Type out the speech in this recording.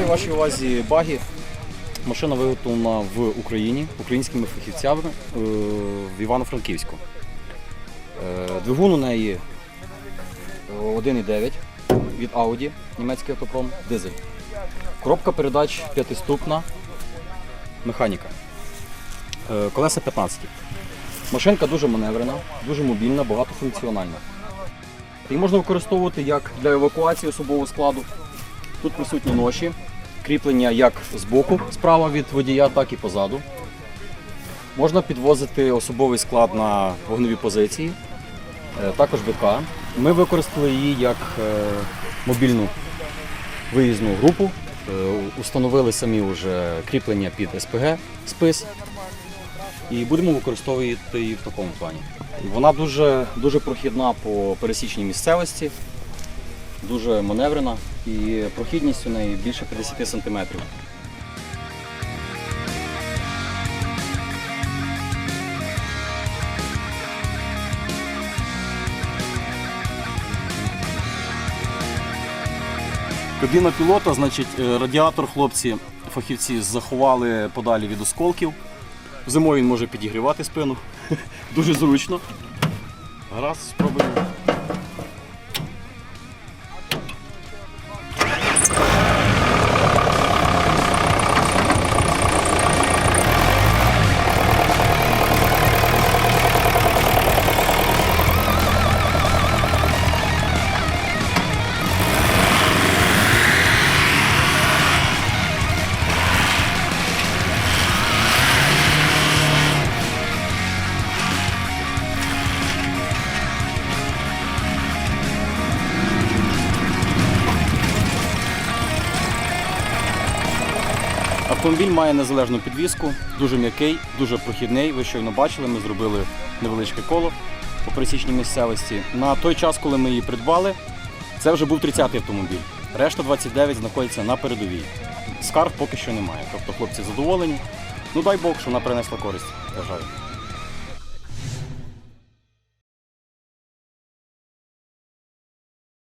вашій увазі багі. Машина виготовлена в Україні українськими фахівцями е, в Івано-Франківську. Е, Двигун у неї 1,9 від Audi, німецький автопром, дизель. Коробка передач п'ятиступна, механіка. Е, Колеса 15. Машинка дуже маневрена, дуже мобільна, багатофункціональна. Її можна використовувати як для евакуації особового складу. Тут присутні ноші, кріплення як з боку справа від водія, так і позаду. Можна підвозити особовий склад на вогневі позиції, е, також БК. Ми використали її як е, мобільну виїзну групу, е, установили самі вже кріплення під СПГ, спис і будемо використовувати її в такому плані. Вона дуже, дуже прохідна по пересічній місцевості, дуже маневрена і прохідність у неї більше 50 см. Кабіна пілота, значить, е, радіатор хлопці, фахівці заховали подалі від осколків. Зимою він може підігрівати спину. Дуже зручно. Гаразд, спробуємо. Автомобіль має незалежну підвіску, дуже м'який, дуже прохідний. Ви щойно бачили, ми зробили невеличке коло по пересічній місцевості. На той час, коли ми її придбали, це вже був 30-й автомобіль. Решта 29 знаходиться на передовій. Скарг поки що немає. Тобто хлопці задоволені. Ну дай Бог, що вона принесла користь. Вважаю.